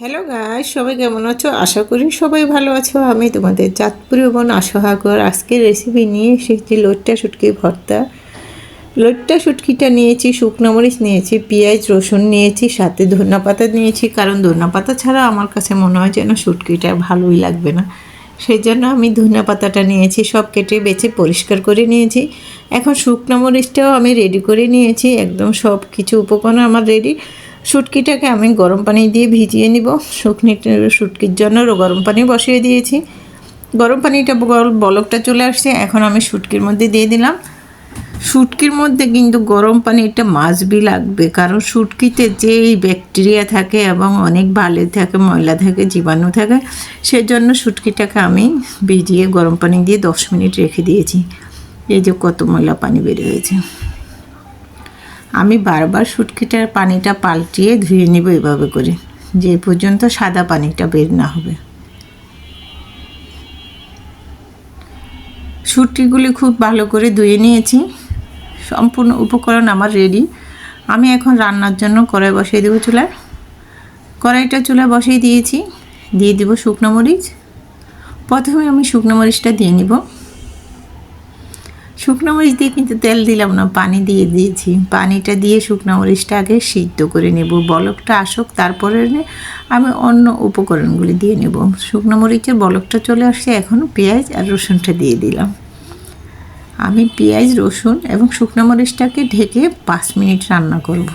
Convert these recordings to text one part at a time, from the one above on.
Hello guy সবাই কেমন আছো? আশা করি সবাই ভালো আছো। আমি তোমাদের চাঁদপুরীয় বোন আশাহাগর আজকের রেসিপি নিয়ে এসেছি লোট্টা শুটকি ভর্তা। লোট্টা শুটকিটা নিয়েছি, শুকনো মরিচ নিয়েছি, পেঁয়াজ, রসুন নিয়েছি, সাথে ধনিয়া পাতা নিয়েছি। কারণ ধনিয়া পাতা ছাড়া আমার কাছে মনে হয় যেন শুটকিটা ভালোই লাগবে না। সেই জন্য আমি ধনিয়া পাতাটা নিয়েছি, সব কেটে বেছে পরিষ্কার করে নিয়েছি। এখন শুকনো মরিচটাও আমি রেডি করে নিয়েছি। একদম সব কিছু উপকরণ আমার রেডি শুটকিটাকে আমি গরম পানি দিয়ে ভিজিয়ে নিব। শুকনি শুটকির জন্য গরম পানি বসিয়ে দিয়েছি। গরম পানিটা বল- বলকটা চলে আসছে, এখন আমি শুটকির মধ্যে দিয়ে দিলাম। শুটকির মধ্যে কিন্তু গরম পানিটা মাছবি লাগবে, কারণ শুটকিতে যেই ব্যাকটেরিয়া থাকে এবং অনেক বালি থাকে, ময়লা থাকে, জীবাণু থাকে, সেজন্য শুটকিটাকে আমি ভিজিয়ে গরম পানি দিয়ে দশ মিনিট রেখে দিয়েছি। এই যে কত ময়লা পানি বের হয়েছে আমি বারবার শুটকিটার পানিটা পাল্টিয়ে ধুয়ে নেব এভাবে করে। যে পর্যন্ত সাদা পানিটা বের না হবে। শুটকিগুলি খুব ভালো করে ধুয়ে নিয়েছি। সম্পূর্ণ উপকরণ আমার রেডি আমি এখন রান্নার জন্য কড়াই বসিয়ে দেবো চুলায়। কড়াইটা চুলায় বসিয়ে দিয়েছি। দিয়ে দেবো শুকনো মরিচ। প্রথমে আমি শুকনো মরিচটা দিয়ে নিব। শুকনো মরিচ দিয়ে কিন্তু তেল দিলাম না, পানি দিয়ে দিয়েছি। পানিটা দিয়ে শুকনো মরিচটা আগে সিদ্ধ করে নেব, বলকটা আসুক, তারপরে আমি অন্য উপকরণগুলি দিয়ে নেব। শুকনো মরিচের বলকটা চলে আসছে এখন পেঁয়াজ আর রসুনটা দিয়ে দিলাম। আমি পেঁয়াজ, রসুন এবং শুকনো মরিচটাকে ঢেকে পাঁচ মিনিট রান্না করব।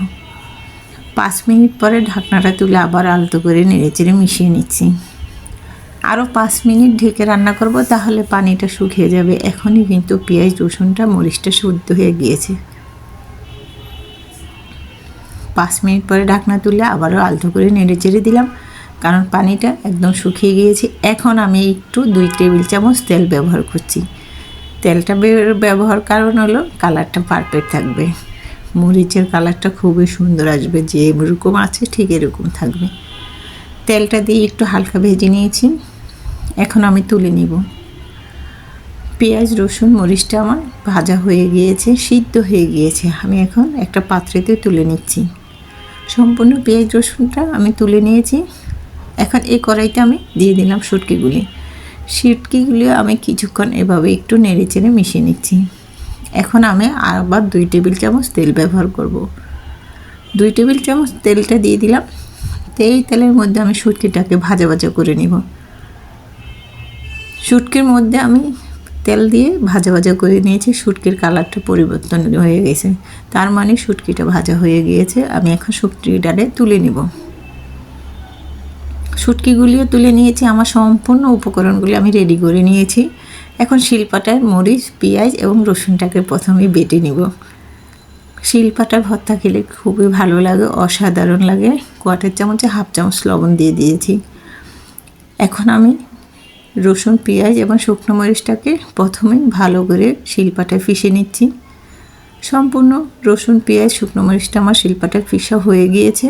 পাঁচ মিনিট পরে ঢাকনাটা তুলে আবার আলতো করে নেড়ে চেড়ে মিশিয়ে নিচ্ছি। আরও পাঁচ মিনিট ঢেকে রান্না করব, তাহলে পানিটা শুকিয়ে যাবে। এখনই কিন্তু পেঁয়াজ, রসুনটা, মরিচটা শুদ্ধ হয়ে গিয়েছে। পাঁচ মিনিট পরে ঢাকনা তুলে আবারও আলতো করে নেড়ে চেড়ে দিলাম, কারণ পানিটা একদম শুকিয়ে গিয়েছে। এখন আমি একটু দুই টেবিল চামচ তেল ব্যবহার করছি। তেলটা ব্যবহার কারণ হলো কালারটা পারফেক্ট থাকবে। মরিচের কালারটা খুবই সুন্দর আসবে যে এরকম আছে ঠিক এরকম থাকবে। তেলটা দিয়ে একটু হালকা ভেজে নিয়েছি। এখন আমি তুলে নিব। পেঁয়াজ, রসুন, মরিচটা আমার ভাজা হয়ে গিয়েছে, সিদ্ধ হয়ে গিয়েছে। আমি এখন একটা পাত্রেতে তুলে নিচ্ছি। সম্পূর্ণ পেঁয়াজ, রসুনটা আমি তুলে নিয়েছি। এখন এই কড়াইতে আমি দিয়ে দিলাম শুটকিগুলি। শুটকিগুলি আমি কিছুক্ষণ এভাবে একটু নেড়ে চেড়ে মিশিয়ে নিচ্ছি। এখন আমি আবার দুই টেবিল চামচ তেল ব্যবহার করব। দুই টেবিল চামচ তেলটা দিয়ে দিলাম। তো এই তেলের মধ্যে আমি শুটকিটাকে ভাজা ভাজা করে নিব। শুটকির মধ্যে আমি তেল দিয়ে ভাজা ভাজা করে নিয়েছি। শুটকির কালারটা পরিবর্তন হয়ে গেছে। তার মানে শুটকিটা ভাজা হয়ে গিয়েছে। আমি এখন শুটকিটারে তুলে নিব। শুটকিগুলিও তুলে নিয়েছি। আমার সম্পূর্ণ উপকরণগুলি আমি রেডি করে নিয়েছি। এখন শিলপাটায় মরিচ, পেঁয়াজ এবং রসুনটাকে প্রথমে বেটে নিব। শিলপাটার ভর্তা খেলে খুবই ভালো লাগে, অসাধারণ লাগে। কোয়াটার চামচে হাফ চামচ লবণ দিয়ে দিয়েছি। এখন আমি রসুন, পেঁয়াজ এবং শুকনো মরিচটাকে প্রথমে ভালো করে শিলপাটায় পিষে নিচ্ছি। সম্পূর্ণ রসুন, পেঁয়াজ, শুকনো মরিচটা আমার শিলপাটায় ফিসা হয়ে গিয়েছে।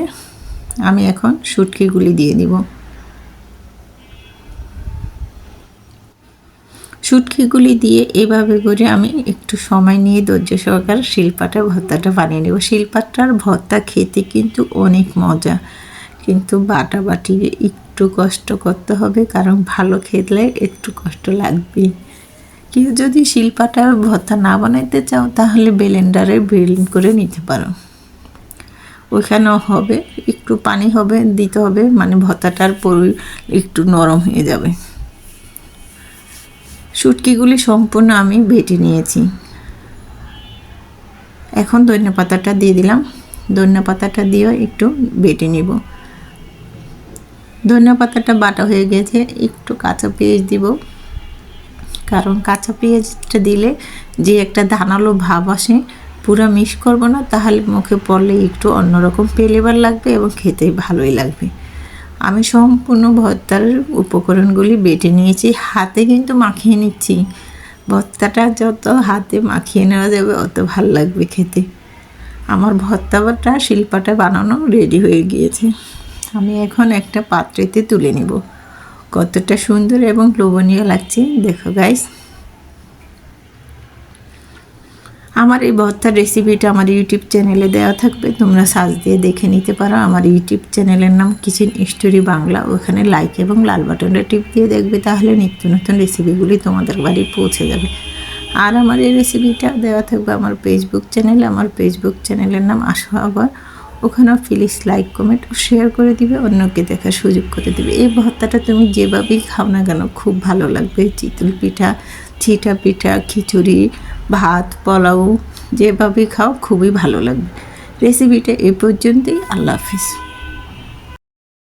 আমি এখন শুটকিগুলি দিয়ে দিব। শুটকিগুলি দিয়ে এভাবে করে আমি একটু সময় নিয়ে ধৈর্য সহকার শিলপাটার ভর্তাটা বানিয়ে নেব। শিলপাটার ভর্তা খেতে কিন্তু অনেক মজা, কিন্তু বাটা বাটি একটু কষ্ট করতে হবে, কারণ ভালো খেলে একটু কষ্ট লাগবেই। কেউ যদি শিলপাটার ভর্তা না বানাইতে চাও, তাহলে ব্লেন্ডারে ব্লেন্ড করে নিতে পারো। ওইখানেও হবে, একটু পানি হবে, দিতে হবে মানে ভর্তাটার পরি একটু নরম হয়ে যাবে। শুটকিগুলি সম্পূর্ণ আমি বেটে নিয়েছি। এখন ধনে পাতাটা দিয়ে দিলাম। ধনে পাতাটা দিয়েও একটু বেটে নিব। ধনে পাতাটা বাটা হয়ে গেছে, একটু কাঁচা পেঁয়াজ দিব। কারণ কাঁচা পেঁয়াজটা দিলে যে একটা ধানালো ভাব আসে, পুরো মিক্স করব না, তাহলে মুখে পড়লে একটু অন্যরকম ফ্লেভার লাগবে এবং খেতে ভালোই লাগবে। আমি সম্পূর্ণ ভর্তার উপকরণগুলি বেটে নিয়েছি, হাতে কিন্তু মাখিয়ে নিচ্ছি। ভর্তাটা যত হাতে মাখিয়ে নেওয়া যাবে, অত ভালো লাগবে খেতে। আমার ভর্তাটা শিল্পাটা বানানো রেডি হয়ে গিয়েছে। আমি এখন একটা পাত্রেতে তুলে নিব। কতটা সুন্দর এবং লোভনীয় লাগছে। দেখো গাইস আমার এই ভর্তার রেসিপিটা আমার ইউটিউব চ্যানেলে দেওয়া থাকবে। তোমরা সার্চ দিয়ে দেখে নিতে পারো। আমার ইউটিউব চ্যানেলের নাম কিচেন স্টোরি বাংলা ওখানে লাইক এবং লাল বাটনটা টিপ দিয়ে দেখবে, তাহলে নিত্য নতুন রেসিপিগুলি তোমাদের বাড়ি পৌঁছে যাবে। আর আমার এই রেসিপিটা দেওয়া থাকবে আমার ফেসবুক চ্যানেলে আমার ফেসবুক চ্যানেলের নাম আসো আবার ওখানেও প্লিজ লাইক কমেন্ট ও শেয়ার করে দিবে, অন্যকে দেখার সুযোগ করে দিবে। এই ভর্তাটা তুমি যেভাবেই খাও না কেন, খুব ভালো লাগবে। চিতল পিঠা চিটা পিঠা, খিচুড়ি, ভাত, পোলাও, যেভাবেই খাও, খুবই ভালো লাগবে। রেসিপিটা এ পর্যন্তই, আল্লাহ হাফিজ।